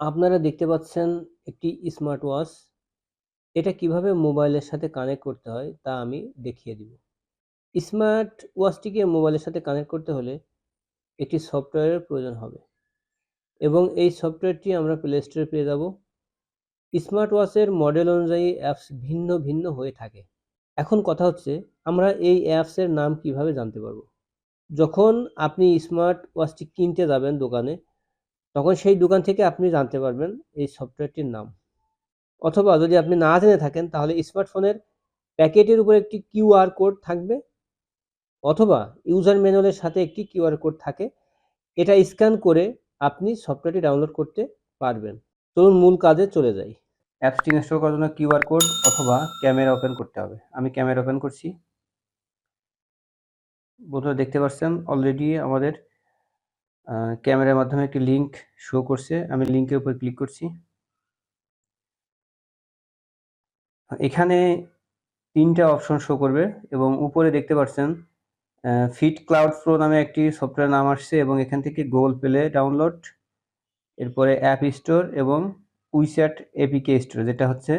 আপনারা দেখতে পাচ্ছেন একটি স্মার্ট ওয়াচ। এটা কীভাবে মোবাইলের সাথে কানেক্ট করতে হয় তা আমি দেখিয়ে দিব। স্মার্ট ওয়াচটিকে মোবাইলের সাথে কানেক্ট করতে হলে একটি সফটওয়্যারের প্রয়োজন হবে এবং এই সফটওয়্যারটি আমরা প্লে স্টোরে পেয়ে যাব। স্মার্ট ওয়াচের মডেল অনুযায়ী অ্যাপস ভিন্ন ভিন্ন হয়ে থাকে। এখন কথা হচ্ছে, আমরা এই অ্যাপসের নাম কীভাবে জানতে পারব? যখন আপনি স্মার্ট ওয়াচটি কিনতে যাবেন দোকানে তখন সেই দোকান থেকে আপনি জানতে পারবেন এই সফটওয়্যারটির নাম। অথবা যদি আপনি না জেনে থাকেন, তাহলে স্মার্টফোনের প্যাকেটের উপর একটি কিউআর কোড থাকবে অথবা ইউজার ম্যানুয়ালের সাথে একটি কিউআর কোড থাকে। এটা স্ক্যান করে আপনি সফটওয়্যারটি ডাউনলোড করতে পারবেন। চলুন মূল কাজে চলে যাই। অ্যাপসটি ইনস্টল করার জন্য কিউআর কোড অথবা ক্যামেরা ওপেন করতে হবে। আমি ক্যামেরা ওপেন করছি। বন্ধুরা, দেখতে পাচ্ছেন, অলরেডি আমাদের ক্যামেরার মাধ্যমে একটি লিঙ্ক শো করছে। আমি লিঙ্কের উপর ক্লিক করছি। এখানে ৩ টা অপশন শো করবে এবং উপরে দেখতে পাচ্ছেন ফিট ক্লাউড প্রো নামে একটি সফটওয়্যার নাম আসছে এবং এখান থেকে গুগল প্লে ডাউনলোড, এরপরে অ্যাপ স্টোর এবং উইচ্যাট এপিকে স্টোর যেটা হচ্ছে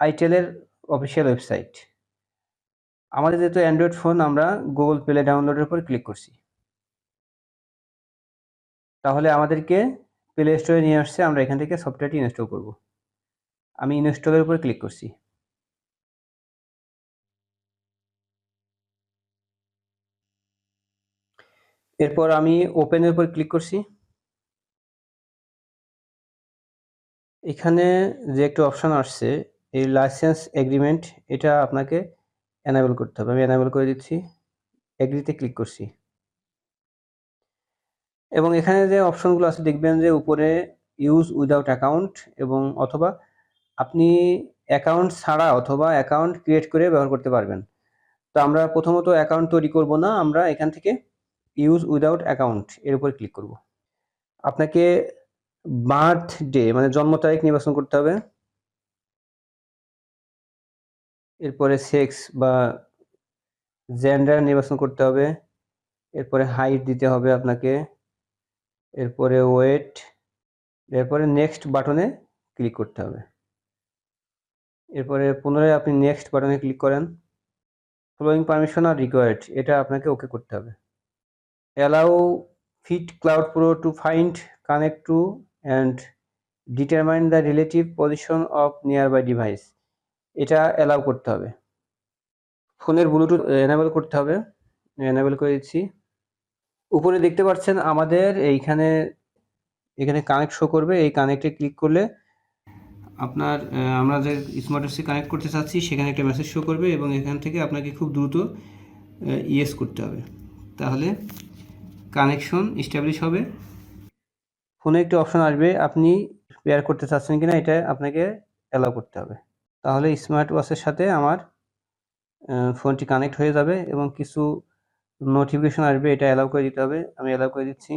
আইটেলের অফিসিয়াল ওয়েবসাইট। আমাদের যেহেতু অ্যান্ড্রয়েড ফোন আমরা গুগল প্লে ডাউনলোডের উপর ক্লিক করছি। তাহলে আমাদেরকে প্লে স্টোরে নিয়ে আসছে, আমরা এখান থেকে সফটওয়্যারটি ইনস্টল করব। আমি ইনস্টলের উপর ক্লিক করছি। এরপর আমি ওপেনের উপর ক্লিক করছি। এখানে যে একটা অপশান আসছে, এই লাইসেন্স এগ্রিমেন্ট এটা আপনাকে অ্যানাবেল করতে হবে। আমি অ্যানাবেল করে দিচ্ছি। এগ্রিতে ক্লিক করছি। এবং এখানে যে অপশনগুলো আছে, দেখবেন যে উপরে ইউজ উইদাউট অ্যাকাউন্ট এবং অথবা আপনি অ্যাকাউন্ট ছাড়া অথবা অ্যাকাউন্ট ক্রিয়েট করে ব্যবহার করতে পারবেন। তো আমরা প্রথমত অ্যাকাউন্ট তৈরি করব না। আমরা এখান থেকে ইউজ উইদাউট অ্যাকাউন্ট এর উপর ক্লিক করব। আপনাকে বার্থ ডে মানে জন্ম তারিখ নির্বাচন করতে হবে। এরপরে সেক্স বা জেন্ডার নির্বাচন করতে হবে। এরপরে হাইট দিতে হবে আপনাকে। এরপরে ওয়েট, এরপরে নেক্সট বাটনে ক্লিক করতে হবে। এরপরে পুনরায় আপনি নেক্সট বাটনে ক্লিক করেন। ফলোইং পারমিশন আর রিকোয়ার্ড এটা আপনাকে ওকে করতে হবে। Allow fit cloud pro to find, connect to and determine the relative position of nearby device এটা অ্যালাউ করতে হবে। ফোনের ব্লুটুথ এনেবল করতে হবে। এনেবল করে দিচ্ছি। উপরে দেখতে পাচ্ছেন আমাদের এইখানে, এখানে কানেক্ট শো করবে। এই কানেক্টে ক্লিক করলে আপনার আমরা যে স্মার্ট ওয়াচে কানেক্ট করতে চাচ্ছি, সেখানে একটা মেসেজ শো করবে এবং এখান থেকে আপনাকে খুব দ্রুত ইয়েস করতে হবে। তাহলে কানেকশন এস্টাবলিশ হবে। ফোনে একটি অপশন আসবে, আপনি পেয়ার করতে চাচ্ছেন কিনা, এটা আপনাকে অ্যালাউ করতে হবে। তাহলে স্মার্ট ওয়াচের সাথে আমার ফোনটি কানেক্ট হয়ে যাবে এবং কিছু নোটিফিকেশন আসবে এটা অ্যালাউ করে দিতে হবে। আমি অ্যালাউ করে দিচ্ছি।